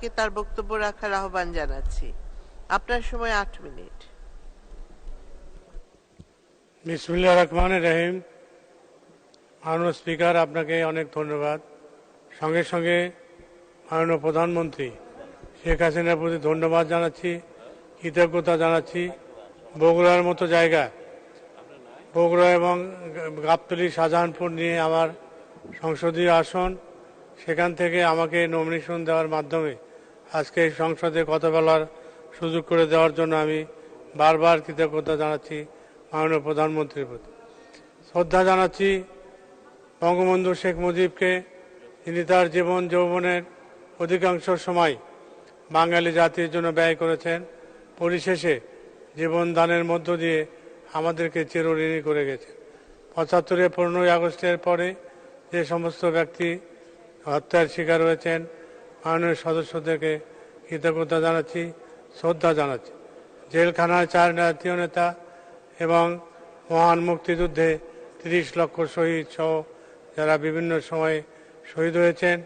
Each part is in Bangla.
সাহেবকে তার বক্তব্য রাখার আহ্বান জানাচ্ছি। আপনার সময় আট মিনিট। বিসমুল্লাহ রহমান রহিম। মাননীয় স্পিকার, আপনাকে অনেক ধন্যবাদ। সঙ্গে সঙ্গে মাননীয় প্রধানমন্ত্রী শেখ হাসিনার প্রতি ধন্যবাদ জানাচ্ছি, কৃতজ্ঞতা জানাচ্ছি। বগুড়ার মতো জায়গা বগুড়া এবং গাবতলি, শাহজাহানপুর নিয়ে আমার সংসদীয় আসন, সেখান থেকে আমাকে নমিনেশন দেওয়ার মাধ্যমে আজকে সংসদে কথা বলার সুযোগ করে দেওয়ার জন্য আমি বারবার কৃতজ্ঞতা জানাচ্ছি মাননীয় প্রধানমন্ত্রীর প্রতি। শ্রদ্ধা জানাচ্ছি বঙ্গবন্ধু শেখ মুজিবকে তিনি তার জীবন যৌবনের অধিকাংশ সময় বাঙালি জাতির জন্য ব্যয় করেছেন, পরিশেষে জীবন দানের মধ্য দিয়ে আমাদেরকে চিরঋণী করে গেছে পঁচাত্তরে পনেরোই আগস্টের পরে যে সমস্ত ব্যক্তি হত্যার শিকার হয়েছেন মাননীয় সদস্যদেরকে কৃতজ্ঞতা জানাচ্ছি, শ্রদ্ধা জানাচ্ছি। জেলখানায় চার জাতীয় নেতা এবং মহান মুক্তিযুদ্ধে তিরিশ লক্ষ শহীদ সহ যারা বিভিন্ন সময়ে শহীদ হয়েছেন,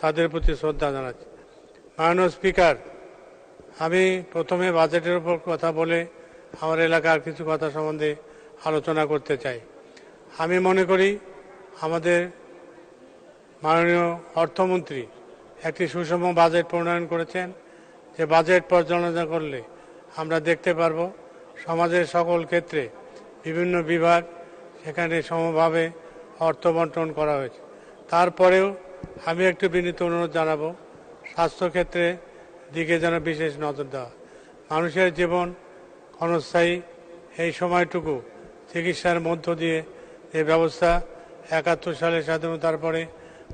তাদের প্রতি শ্রদ্ধা জানাচ্ছি। মাননীয় স্পিকার, আমি প্রথমে বাজেটের উপর কথা বলে আমার এলাকার কিছু কথা সম্বন্ধে আলোচনা করতে চাই। আমি মনে করি আমাদের মাননীয় অর্থমন্ত্রী একটি সুষম বাজেট প্রণয়ন করেছেন। যে বাজেট পর্যালোচনা করলে আমরা দেখতে পারব সমাজের সকল ক্ষেত্রে বিভিন্ন বিভাগ সেখানে সমভাবে অর্থ বন্টন করা হয়েছে। তারপরেও আমি একটু বিনীত অনুরোধ জানাব স্বাস্থ্যক্ষেত্রে দিকে যেন বিশেষ নজর দেওয়া। মানুষের জীবন ক্ষণস্থায়ী, এই সময়টুকু চিকিৎসার মধ্য দিয়ে যে ব্যবস্থা একাত্তর সালে স্বাধীনতার পরে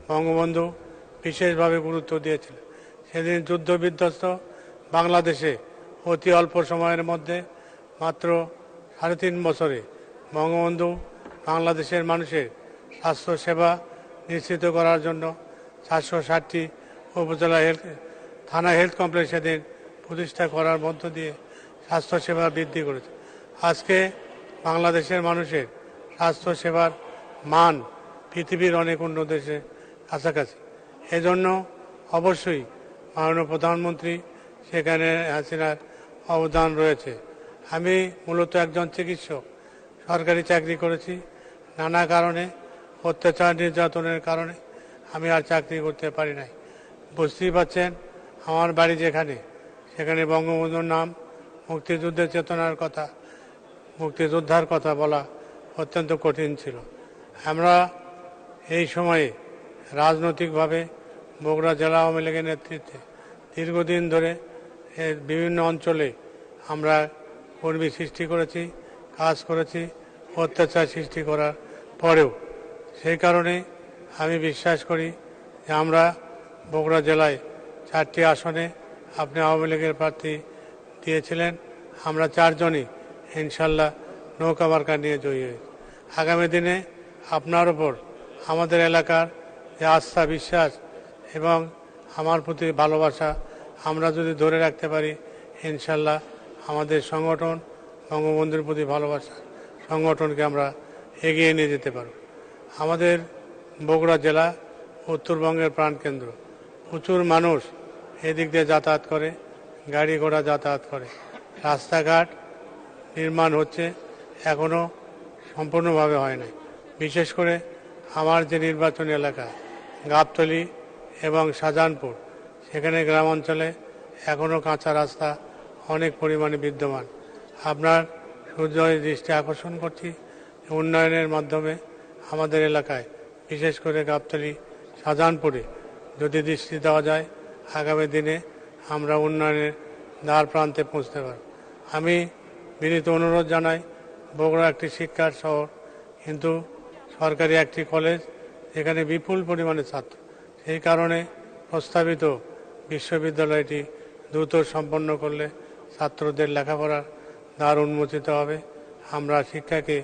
বঙ্গবন্ধু বিশেষভাবে গুরুত্ব দিয়েছিলেন সেদিন যুদ্ধ বিধ্বস্ত বাংলাদেশে অতি অল্প সময়ের মধ্যে মাত্র সাড়ে তিন বছরে বঙ্গবন্ধু বাংলাদেশের মানুষের স্বাস্থ্য সেবা নিশ্চিত করার জন্য চারশো ষাটটি উপজেলা হেলথ, থানা হেলথ কমপ্লেক্স সেদিন প্রতিষ্ঠা করার মধ্য দিয়ে স্বাস্থ্য সেবা বৃদ্ধি করেছে। আজকে বাংলাদেশের মানুষের স্বাস্থ্য সেবার মান পৃথিবীর অনেক অন্য দেশের কাছাকাছি। এজন্য অবশ্যই মাননীয় প্রধানমন্ত্রী সেখানে হাসিনার অবদান রয়েছে। আমি মূলত একজন চিকিৎসক, সরকারি চাকরি করেছি। নানা কারণে, অত্যাচার নির্যাতনের কারণে আমি আর চাকরি করতে পারি নাই। বুঝতেই পারছেন, আমার বাড়ি যেখানে, সেখানে বঙ্গবন্ধুর নাম, মুক্তিযুদ্ধের চেতনার কথা, মুক্তিযোদ্ধার কথা বলা অত্যন্ত কঠিন ছিল। আমরা এই সময়ে রাজনৈতিকভাবে বগুড়া জেলা আওয়ামী লীগের নেতৃত্বে দীর্ঘদিন ধরে এর বিভিন্ন অঞ্চলে আমরা কর্মী সৃষ্টি করেছি, কাজ করেছি, অত্যাচার সৃষ্টি করার পরেও। সেই কারণে আমি বিশ্বাস করি যে আমরা বগুড়া জেলায় চারটি আসনে আপনি আওয়ামী লীগের প্রার্থী দিয়েছিলেন। আমরা চারজনই ইনশাল্লাহ নৌকা মার্কা নিয়ে জয়ী হয়েছি। আগামী দিনে আপনার ওপর আমাদের এলাকার আস্থা, বিশ্বাস এবং আমার প্রতি ভালোবাসা আমরা যদি ধরে রাখতে পারি, ইনশাল্লাহ আমাদের সংগঠন, বঙ্গবন্ধুর প্রতি ভালোবাসা সংগঠনকে আমরা এগিয়ে নিয়ে যেতে পারব। আমাদের বগুড়া জেলা উত্তরবঙ্গের প্রাণকেন্দ্র। প্রচুর মানুষ এদিক দিয়ে যাতায়াত করে, গাড়ি ঘোড়া যাতায়াত করে। রাস্তাঘাট নির্মাণ হচ্ছে এখনও সম্পূর্ণভাবে হয় না বিশেষ করে আমার যে নির্বাচনী এলাকা গাবতলি এবং শাহজাহানপুর। সেখানে গ্রামাঞ্চলে এখনও কাঁচা রাস্তা অনেক পরিমাণে বিদ্যমান। আপনার সূর্যের দৃষ্টি আকর্ষণ করছি উন্নয়নের মাধ্যমে আমাদের এলাকায়, বিশেষ করে গাবতলি, শাহজাহানপুরে। যদি দৃষ্টি দেওয়া যায়, আগামী দিনে আমরা উন্নয়নের দ্বার প্রান্তে পৌঁছতে পারব। আমি বিনীত অনুরোধ জানাই, বগুড়া একটি শিক্ষার শহর, কিন্তু সরকারি একটি কলেজ এখানে বিপুল পরিমাণে ছাত্র। সেই কারণে প্রস্তাবিত বিশ্ববিদ্যালয়টি দ্রুত সম্পন্ন করলে ছাত্রদের লেখাপড়ার দ্বার উন্মোচিত হবে। আমরা শিক্ষাকে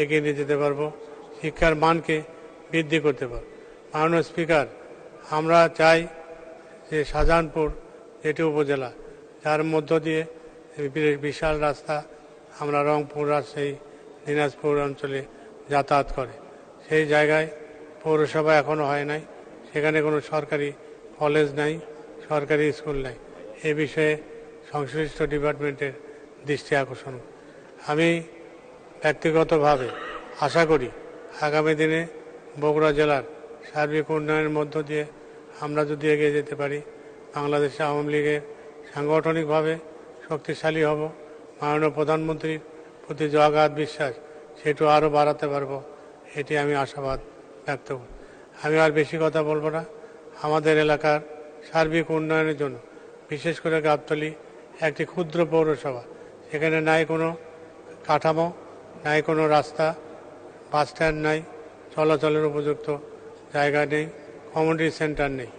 এগিয়ে নিয়ে যেতে পারব, শিক্ষার মানকে বৃদ্ধি করতে পারব। মাননীয় স্পিকার, আমরা চাই যে শাহজাহানপুর এটি উপজেলা, যার মধ্য দিয়ে বিশাল রাস্তা আমরা রংপুর রাজশাহী দিনাজপুর অঞ্চলে যাতায়াত করে। সেই জায়গায় পৌরসভা এখনও হয় নাই। সেখানে কোনো সরকারি কলেজ নাই, সরকারি স্কুল নেই। এ বিষয়ে সংশ্লিষ্ট ডিপার্টমেন্টের দৃষ্টি আকর্ষণ। আমি ব্যক্তিগতভাবে আশা করি আগামী দিনে বগুড়া জেলার সার্বিক উন্নয়নের মধ্য দিয়ে আমরা যদি এগিয়ে যেতে পারি, বাংলাদেশ আওয়ামী লীগের সাংগঠনিকভাবে শক্তিশালী হব, মাননীয় প্রধানমন্ত্রীর প্রতি যে বিশ্বাস, সেটু আরও বাড়াতে পারব, এটি আমি আশাবাদ ব্যক্ত করি আমি আর বেশি কথা বলব না। আমাদের এলাকার সার্বিক উন্নয়নের জন্য, বিশেষ করে গাবতলি, একটি ক্ষুদ্র পৌরসভা। সেখানে নাই কোনো কাঠামো, নাই কোনো রাস্তা, বাস স্ট্যান্ড নাই, চলাচলের উপযুক্ত জায়গা নেই, কমিউনিটি সেন্টার নেই।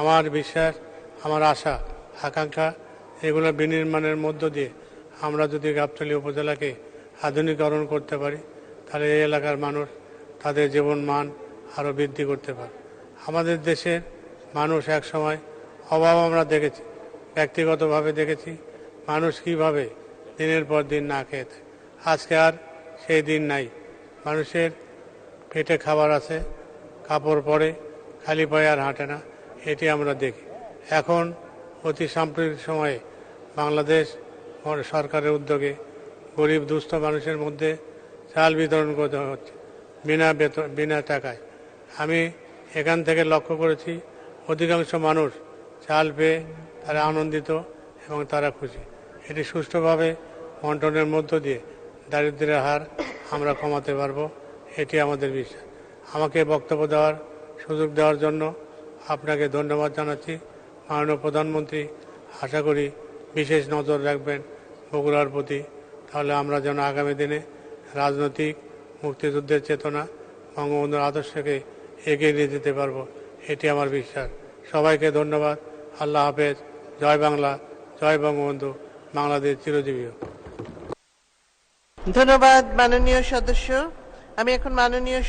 আমার বিশ্বাস, আমার আশা, আকাঙ্ক্ষা, এগুলো বিনির্মাণের মধ্য দিয়ে আমরা যদি গাবতলী উপজেলাকে আধুনিকরণ করতে পারি, তাহলে এই এলাকার মানুষ তাদের জীবন মান আরও বৃদ্ধি করতে পারে। আমাদের দেশের মানুষ এক সময় অভাব আমরা দেখেছি, ব্যক্তিগতভাবে দেখেছি, মানুষ কীভাবে দিনের পর দিন না খেয়ে থাকে। আজকে আর সেই দিন নাই। মানুষের পেটে খাবার আছে, কাপড় পরে, খালি পায়ে আর হাঁটে না, এটি আমরা দেখি। এখন অতি সাম্প্রতিক সময়ে বাংলাদেশ সরকারের উদ্যোগে গরিব দুস্থ মানুষের মধ্যে চাল বিতরণ করতে হচ্ছে, বিনা বেতন বিনা টাকায়। আমি এখান থেকে লক্ষ্য করেছি, অধিকাংশ মানুষ চাল পেয়ে তারা আনন্দিত এবং তারা খুশি। এটি সুষ্ঠুভাবে বন্টনের মধ্য দিয়ে দারিদ্র্যের হার আমরা কমাতে পারব, এটি আমাদের বিশ্বাস। আমাকে বক্তব্য দেওয়ার সুযোগ দেওয়ার জন্য আপনাকে ধন্যবাদ জানাচ্ছি। মাননীয় প্রধানমন্ত্রী, আশা করি বিশেষ নজর রাখবেন বগুড়ার প্রতি। তাহলে আমরা যেন আগামী দিনে রাজনৈতিক মুক্তিযুদ্ধের চেতনা বঙ্গবন্ধুর আদর্শকে এগিয়ে নিয়ে যেতে পারব, এটি আমার বিশ্বাস। সবাইকে ধন্যবাদ। আল্লাহ হাফেজ। জয় বাংলা, জয় বঙ্গবন্ধু। বাংলাদেশ চিরজীবী ধন্যবাদ, মাননীয় সদস্য। আমি এখন মাননীয়